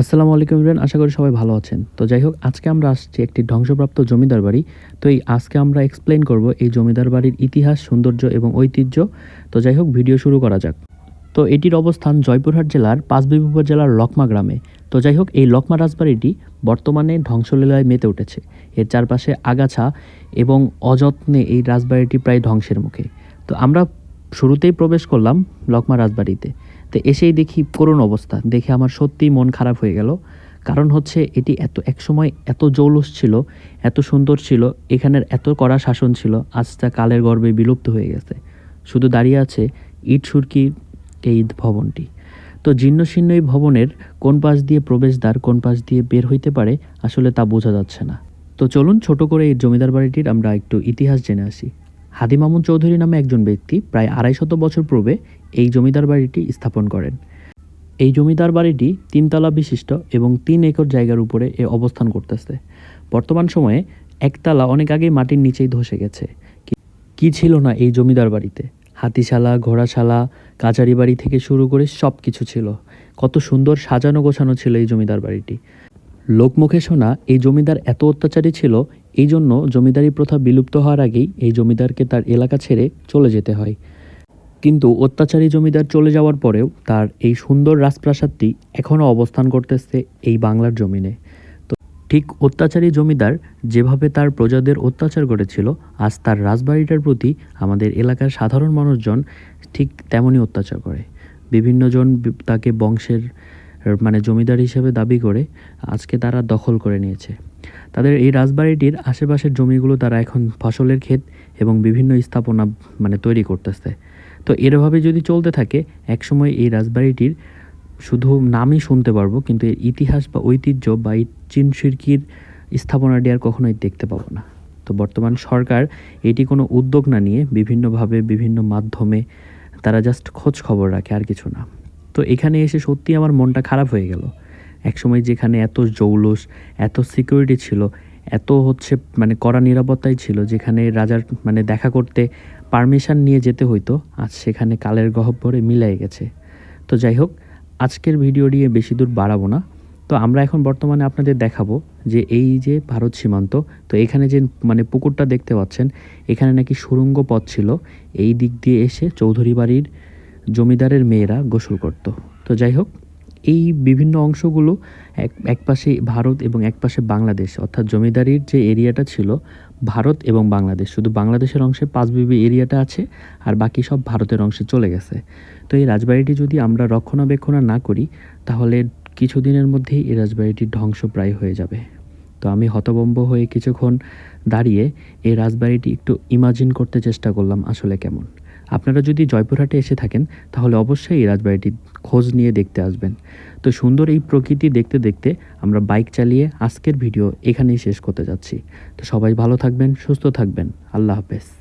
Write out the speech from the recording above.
আসসালামু আলাইকুম ইমরান, আশা করি সবাই ভালো আছেন। তো যাই হোক, আজকে আমরা আসছি একটি ধ্বংসপ্রাপ্ত জমিদার বাড়ি। তো এই আজকে আমরা এক্সপ্লেন করব এই জমিদার বাড়ির ইতিহাস, সৌন্দর্য এবং ঐতিহ্য। তো যাই হোক, ভিডিও শুরু করা যাক। তো এটির অবস্থান জয়পুরহাট জেলার পাঁচবিবি উপজেলার লকমা গ্রামে। তো যাই হোক, এই লকমা রাজবাড়িটি বর্তমানে ধ্বংসলীলায় মেতে উঠেছে। এর চারপাশে আগাছা এবং অযত্নে এই রাজবাড়িটি প্রায় ধ্বংসের মুখে। তো আমরা শুরুতেই প্রবেশ করলাম লকমা রাজবাড়িতে। তো এসেই দেখি করুণ অবস্থা। দেখে আমার সত্যিই মন খারাপ হয়ে গেল। কারণ হচ্ছে এটি এত একসময় এত জৌলুস ছিল, এত সুন্দর ছিল, এখানের এত কড়া শাসন ছিল, আজ তা কালের গর্বে বিলুপ্ত হয়ে গেছে। শুধু দাঁড়িয়ে আছে ইট সুরকির এই ভবনটি। তো জীর্ণশীর্ণ এই ভবনের কোন পাশ দিয়ে প্রবেশদ্বার, কোন পাশ দিয়ে বের হইতে পারে, আসলে তা বোঝা যাচ্ছে না। তো চলুন ছোট করে এই জমিদার বাড়িটির আমরা একটু ইতিহাস জেনে আসি। হাদি মামুন চৌধুরী নামে একজন ব্যক্তি প্রায় আড়াইশত বছর পূর্বে এই জমিদার বাড়িটি স্থাপন করেন। এই জমিদার বাড়িটি তিনতলা বিশিষ্ট এবং তিন একর জায়গার উপরে এ অবস্থান করতেছে। বর্তমান সময়ে একতলা অনেক আগেই মাটির নিচেই ধসে গেছে। কি ছিল না এই জমিদার বাড়িতে? হাতিশালা, ঘোড়াশালা, কাচারি বাড়ি থেকে শুরু করে সব কিছু ছিল। কত সুন্দর সাজানো গোছানো ছিল এই জমিদার বাড়িটি। লোকমুখে শোনা, এই জমিদার এত অত্যাচারী ছিল, এই জন্য জমিদারি প্রথা বিলুপ্ত হওয়ার আগেই এই জমিদারকে তার এলাকা ছেড়ে চলে যেতে হয়। কিন্তু অত্যাচারী জমিদার চলে যাওয়ার পরেও তার এই সুন্দর রাজপ্রাসাদটি এখনও অবস্থান করতেছে এই বাংলার জমিনে। তো ঠিক অত্যাচারী জমিদার যেভাবে তার প্রজাদের অত্যাচার করেছিল, আজ তার রাজবাড়িটার প্রতি আমাদের এলাকার সাধারণ মানুষজন ঠিক তেমনই অত্যাচার করে। বিভিন্নজন তাকে বংশের মানে জমিদার হিসেবে দাবি করে আজকে তারা দখল করে নিয়েছে। তাদের এই রাজবাড়িটির আশেপাশের জমিগুলো তারা এখন ফসলের ক্ষেত এবং বিভিন্ন স্থাপনা মানে তৈরি করতেছে। তো এরভাবে যদি চলতে থাকে, একসময় এই রাজবাড়িটির শুধু নামই শুনতে পারব, কিন্তু এর ইতিহাস বা ঐতিহ্য বা এই চীন শিরকির স্থাপনাটি আর কখনোই দেখতে পাবো না। তো বর্তমান সরকার এটি কোনো উদ্যোগ না নিয়ে বিভিন্নভাবে বিভিন্ন মাধ্যমে তারা জাস্ট খোঁজ খবর রাখে, আর কিছু না। তো এখানে এসে সত্যি আমার মনটা খারাপ হয়ে গেল। একসময় যেখানে এত জৌলস, এত সিকিউরিটি ছিল, এত হচ্ছে মানে কড়া নিরাপত্তাই ছিল, যেখানে রাজার মানে দেখা করতে পারমিশন নিয়ে যেতে হইতো, আজ সেখানে কালের গহ্বরে মিলাই গেছে। তো যাই হোক, আজকের ভিডিও নিয়ে বেশি দূর বাড়াবো না। তো আমরা এখন বর্তমানে আপনাদের দেখাবো যে এই যে ভারত সীমান্ত, তো এখানে যে মানে পুকুরটা দেখতে পাচ্ছেন, এখানে নাকি সুড়ঙ্গ পথ ছিল। এই দিক দিয়ে এসে চৌধুরী বাড়ির জমিদারের মেয়েরা গোসল করত। তো যাই হোক এই বিভিন্ন অংশগুলো এক এক পাশে ভারত এবং এক পাশে বাংলাদেশ, অর্থাৎ জমিদারির যে এরিয়াটা ছিল ভারত এবং বাংলাদেশ, শুধু বাংলাদেশের অংশে পাঁচবিবি এরিয়াটা আছে আর বাকি সব ভারতের অংশে চলে গেছে। তো এই রাজবাড়িটি যদি আমরা রক্ষণাবেক্ষণ না করি, তাহলে কিছুদিনের মধ্যেই এই রাজবাড়িটি ধ্বংসপ্রায় হয়ে যাবে। তো আমি হতবম্ব হয়ে কিছুক্ষণ দাঁড়িয়ে এই রাজবাড়িটি একটু ইমাজিন করতে চেষ্টা করলাম আসলে কেমন। আপনারা যদি জয়পুরহাটে এসে থাকেন, তাহলে অবশ্যই এই রাজবাড়িটি খোঁজ নিয়ে দেখতে আসবেন। তো সুন্দর এই প্রকৃতি দেখতে দেখতে আমরা বাইক চালিয়ে আজকের ভিডিও এখানেই শেষ করতে যাচ্ছি। তো সবাই ভালো থাকবেন, সুস্থ থাকবেন। আল্লাহ হাফেজ।